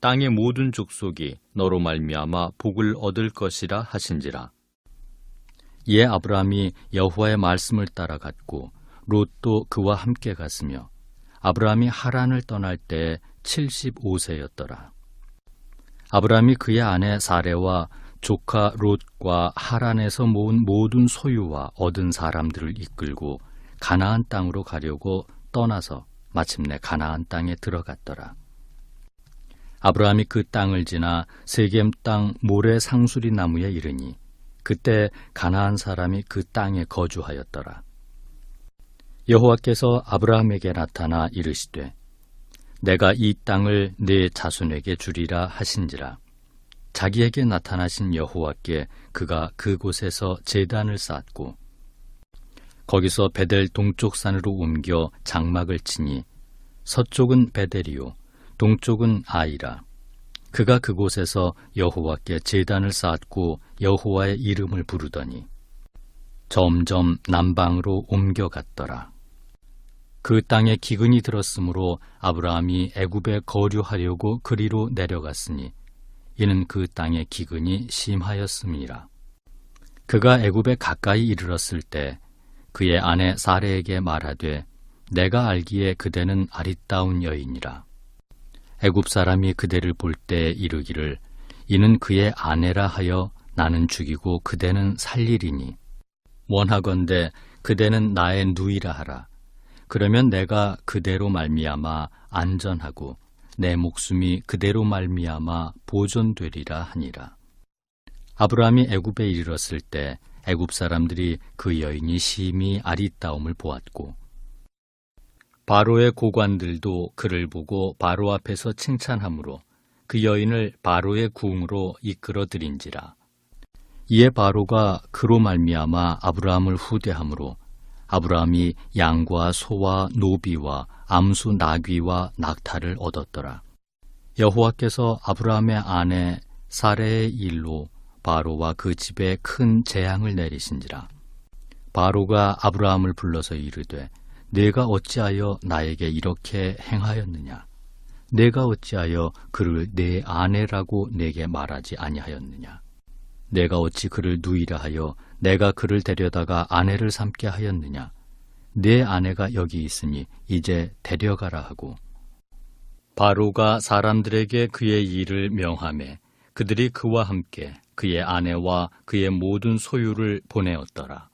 땅의 모든 족속이 너로 말미암아 복을 얻을 것이라 하신지라. 이에 아브라함이 여호와의 말씀을 따라 갔고 롯도 그와 함께 갔으며 아브라함이 하란을 떠날 때 75세였더라. 아브라함이 그의 아내 사레와 조카 롯과 하란에서 모은 모든 소유와 얻은 사람들을 이끌고 가나안 땅으로 가려고 떠나서 마침내 가나안 땅에 들어갔더라. 아브라함이 그 땅을 지나 세겜 땅 모래 상수리 나무에 이르니 그때 가나안 사람이 그 땅에 거주하였더라. 여호와께서 아브라함에게 나타나 이르시되 내가 이 땅을 네 자손에게 주리라 하신지라 자기에게 나타나신 여호와께 그가 그곳에서 제단을 쌓았고 거기서 베델 동쪽 산으로 옮겨 장막을 치니 서쪽은 베델이요 동쪽은 아이라 그가 그곳에서 여호와께 제단을 쌓았고 여호와의 이름을 부르더니 점점 남방으로 옮겨갔더라. 그 땅에 기근이 들었으므로 아브라함이 애굽에 거류하려고 그리로 내려갔으니 이는 그 땅에 기근이 심하였음이라. 그가 애굽에 가까이 이르렀을 때 그의 아내 사레에게 말하되 내가 알기에 그대는 아리따운 여인이라. 애굽 사람이 그대를 볼 때 이르기를 이는 그의 아내라 하여 나는 죽이고 그대는 살리리니 원하건대 그대는 나의 누이라 하라. 그러면 내가 그대로 말미암아 안전하고 내 목숨이 그대로 말미암아 보존되리라 하니라. 아브라함이 애굽에 이르렀을 때 애굽 사람들이 그 여인이 심히 아리따움을 보았고 바로의 고관들도 그를 보고 바로 앞에서 칭찬하므로 그 여인을 바로의 궁으로 이끌어 들인지라. 이에 바로가 그로 말미암아 아브라함을 후대함으로 아브라함이 양과 소와 노비와 암수 나귀와 낙타를 얻었더라. 여호와께서 아브라함의 아내 사레의 일로 바로와 그 집에 큰 재앙을 내리신지라. 바로가 아브라함을 불러서 이르되 내가 어찌하여 나에게 이렇게 행하였느냐? 내가 어찌하여 그를 내 아내라고 내게 말하지 아니하였느냐? 내가 어찌 그를 누이라 하여 내가 그를 데려다가 아내를 삼게 하였느냐? 내 아내가 여기 있으니 이제 데려가라 하고 바로가 사람들에게 그의 일을 명함에 그들이 그와 함께 그의 아내와 그의 모든 소유를 보내었더라.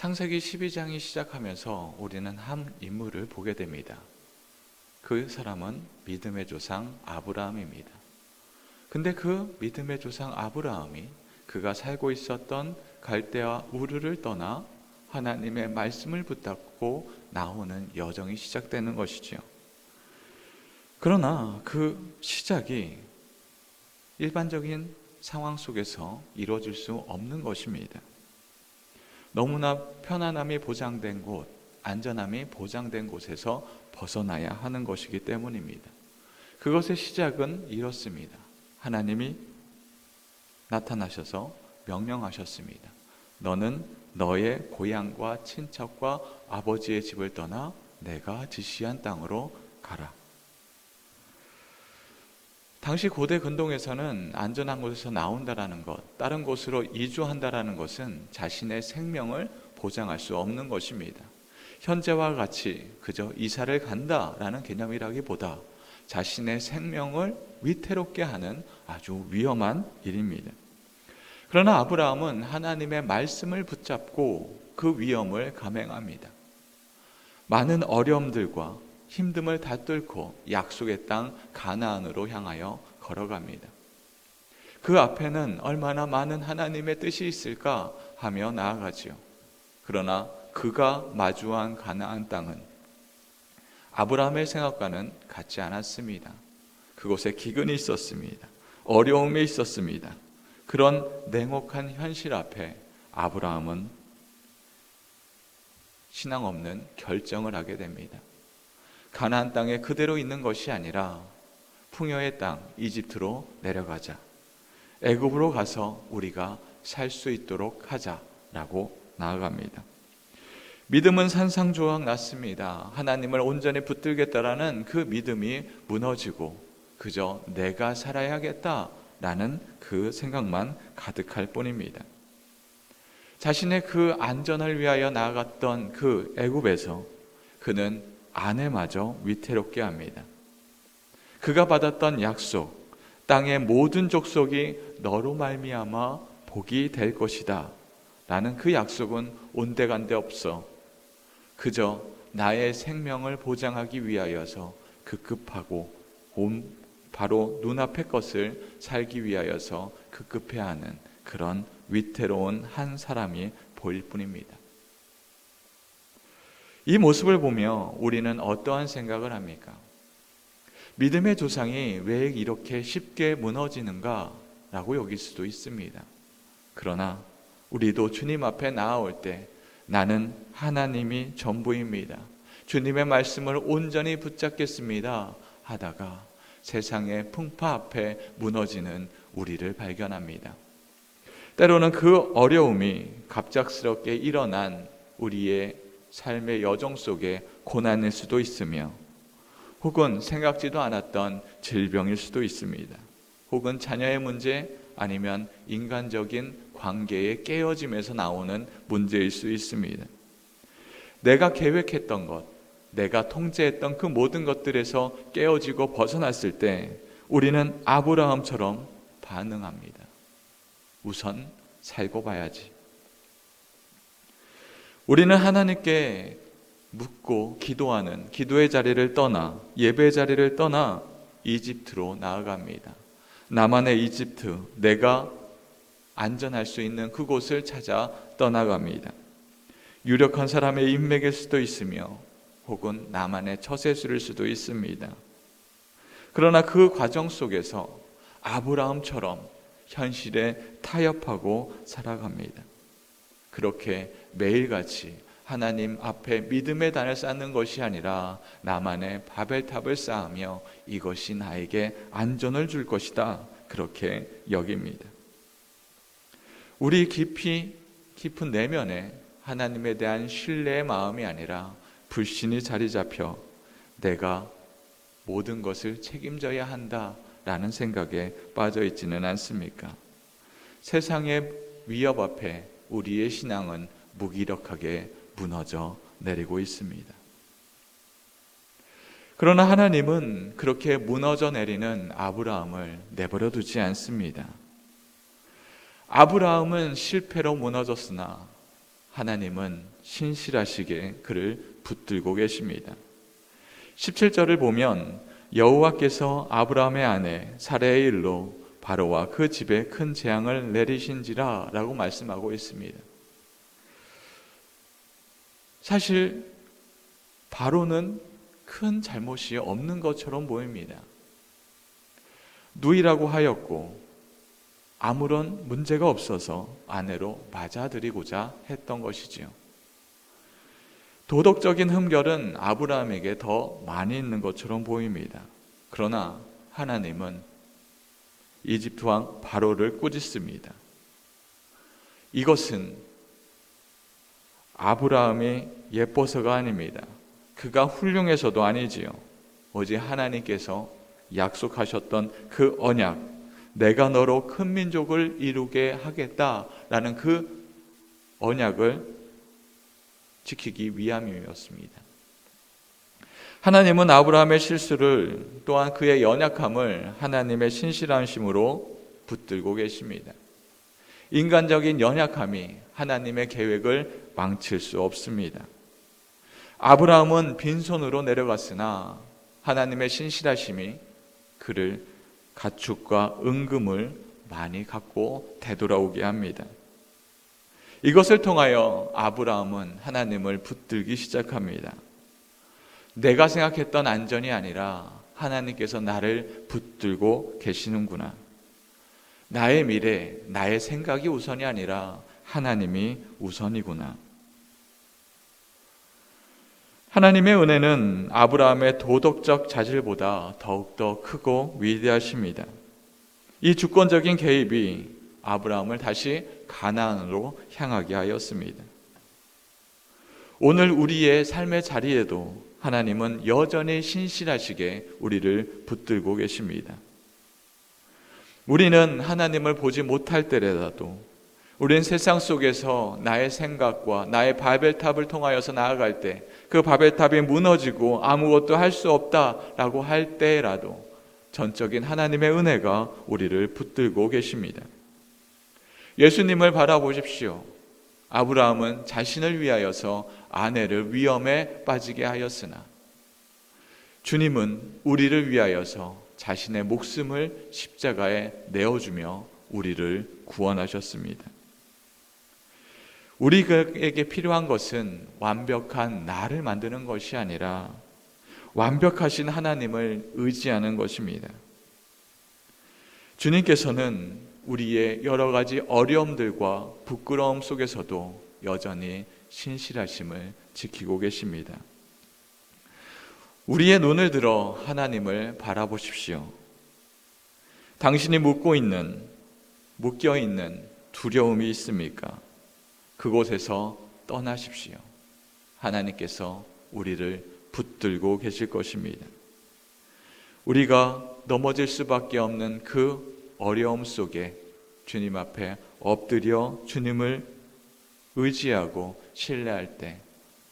창세기 12장이 시작하면서 우리는 한 인물을 보게 됩니다. 그 사람은 믿음의 조상 아브라함입니다. 근데 그 믿음의 조상 아브라함이 그가 살고 있었던 갈대와 우르를 떠나 하나님의 말씀을 붙잡고 나오는 여정이 시작되는 것이지요. 그러나 그 시작이 일반적인 상황 속에서 이루어질 수 없는 것입니다. 너무나 편안함이 보장된 곳, 안전함이 보장된 곳에서 벗어나야 하는 것이기 때문입니다. 그것의 시작은 이렇습니다. 하나님이 나타나셔서 명령하셨습니다. 너는 너의 고향과 친척과 아버지의 집을 떠나 내가 지시한 땅으로 가라. 당시 고대 근동에서는 안전한 곳에서 나온다라는 것, 다른 곳으로 이주한다라는 것은 자신의 생명을 보장할 수 없는 것입니다. 현재와 같이 그저 이사를 간다라는 개념이라기보다 자신의 생명을 위태롭게 하는 아주 위험한 일입니다. 그러나 아브라함은 하나님의 말씀을 붙잡고 그 위험을 감행합니다. 많은 어려움들과 힘듦을 다 뚫고 약속의 땅 가나안으로 향하여 걸어갑니다. 그 앞에는 얼마나 많은 하나님의 뜻이 있을까 하며 나아가지요. 그러나 그가 마주한 가나안 땅은 아브라함의 생각과는 같지 않았습니다. 그곳에 기근이 있었습니다. 어려움이 있었습니다. 그런 냉혹한 현실 앞에 아브라함은 신앙 없는 결정을 하게 됩니다. 가나안 땅에 그대로 있는 것이 아니라 풍요의 땅 이집트로 내려가자. 애굽으로 가서 우리가 살 수 있도록 하자라고 나아갑니다. 믿음은 산상조각 났습니다. 하나님을 온전히 붙들겠다라는 그 믿음이 무너지고 그저 내가 살아야겠다라는 그 생각만 가득할 뿐입니다. 자신의 그 안전을 위하여 나아갔던 그 애굽에서 그는 아내마저 위태롭게 합니다. 그가 받았던 약속, 땅의 모든 족속이 너로 말미암아 복이 될 것이다. 라는 그 약속은 온데간데 없어 그저 나의 생명을 보장하기 위하여서 급급하고 온 바로 눈앞의 것을 살기 위하여서 급급해하는 그런 위태로운 한 사람이 보일 뿐입니다. 이 모습을 보며 우리는 어떠한 생각을 합니까? 믿음의 조상이 왜 이렇게 쉽게 무너지는가? 라고 여길 수도 있습니다. 그러나 우리도 주님 앞에 나아올 때 나는 하나님이 전부입니다. 주님의 말씀을 온전히 붙잡겠습니다. 하다가 세상의 풍파 앞에 무너지는 우리를 발견합니다. 때로는 그 어려움이 갑작스럽게 일어난 우리의 삶의 여정 속에 고난일 수도 있으며 혹은 생각지도 않았던 질병일 수도 있습니다. 혹은 자녀의 문제 아니면 인간적인 관계의 깨어짐에서 나오는 문제일 수 있습니다. 내가 계획했던 것, 내가 통제했던 그 모든 것들에서 깨어지고 벗어났을 때 우리는 아브라함처럼 반응합니다. 우선 살고 봐야지. 우리는 하나님께 묻고 기도하는 기도의 자리를 떠나 예배의 자리를 떠나 이집트로 나아갑니다. 나만의 이집트, 내가 안전할 수 있는 그곳을 찾아 떠나갑니다. 유력한 사람의 인맥일 수도 있으며 혹은 나만의 처세술일 수도 있습니다. 그러나 그 과정 속에서 아브라함처럼 현실에 타협하고 살아갑니다. 그렇게 매일같이 하나님 앞에 믿음의 단을 쌓는 것이 아니라 나만의 바벨탑을 쌓으며 이것이 나에게 안전을 줄 것이다. 그렇게 여깁니다. 우리 깊이 깊은 내면에 하나님에 대한 신뢰의 마음이 아니라 불신이 자리 잡혀 내가 모든 것을 책임져야 한다라는 생각에 빠져 있지는 않습니까? 세상의 위협 앞에 우리의 신앙은 무기력하게 무너져 내리고 있습니다. 그러나 하나님은 그렇게 무너져 내리는 아브라함을 내버려 두지 않습니다. 아브라함은 실패로 무너졌으나 하나님은 신실하시게 그를 붙들고 계십니다. 17절을 보면 여호와께서 아브라함의 아내 사레의 일로 바로와 그 집에 큰 재앙을 내리신지라 라고 말씀하고 있습니다. 사실 바로는 큰 잘못이 없는 것처럼 보입니다. 누이라고 하였고 아무런 문제가 없어서 아내로 맞아들이고자 했던 것이지요. 도덕적인 흠결은 아브라함에게 더 많이 있는 것처럼 보입니다. 그러나 하나님은 이집트 왕 바로를 꾸짖습니다. 이것은 아브라함이 예뻐서가 아닙니다. 그가 훌륭해서도 아니지요. 오직 하나님께서 약속하셨던 그 언약, 내가 너로 큰 민족을 이루게 하겠다라는 그 언약을 지키기 위함이었습니다. 하나님은 아브라함의 실수를 또한 그의 연약함을 하나님의 신실하심으로 붙들고 계십니다. 인간적인 연약함이 하나님의 계획을 망칠 수 없습니다. 아브라함은 빈손으로 내려갔으나 하나님의 신실하심이 그를 가축과 은금을 많이 갖고 되돌아오게 합니다. 이것을 통하여 아브라함은 하나님을 붙들기 시작합니다. 내가 생각했던 안전이 아니라 하나님께서 나를 붙들고 계시는구나. 나의 미래, 나의 생각이 우선이 아니라 하나님이 우선이구나. 하나님의 은혜는 아브라함의 도덕적 자질보다 더욱더 크고 위대하십니다. 이 주권적인 개입이 아브라함을 다시 가나안으로 향하게 하였습니다. 오늘 우리의 삶의 자리에도 하나님은 여전히 신실하시게 우리를 붙들고 계십니다. 우리는 하나님을 보지 못할 때라도 우리는 세상 속에서 나의 생각과 나의 바벨탑을 통하여서 나아갈 때 그 바벨탑이 무너지고 아무것도 할 수 없다라고 할 때라도 전적인 하나님의 은혜가 우리를 붙들고 계십니다. 예수님을 바라보십시오. 아브라함은 자신을 위하여서 아내를 위험에 빠지게 하였으나 주님은 우리를 위하여서 자신의 목숨을 십자가에 내어주며 우리를 구원하셨습니다. 우리에게 필요한 것은 완벽한 나를 만드는 것이 아니라 완벽하신 하나님을 의지하는 것입니다. 주님께서는 우리의 여러 가지 어려움들과 부끄러움 속에서도 여전히 신실하심을 지키고 계십니다. 우리의 눈을 들어 하나님을 바라보십시오. 당신이 묻고 있는, 묶여 있는 두려움이 있습니까? 그곳에서 떠나십시오. 하나님께서 우리를 붙들고 계실 것입니다. 우리가 넘어질 수밖에 없는 그 어려움 속에 주님 앞에 엎드려 주님을 의지하고 신뢰할 때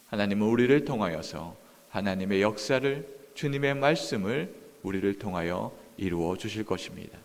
하나님은 우리를 통하여서 하나님의 역사를 주님의 말씀을 우리를 통하여 이루어 주실 것입니다.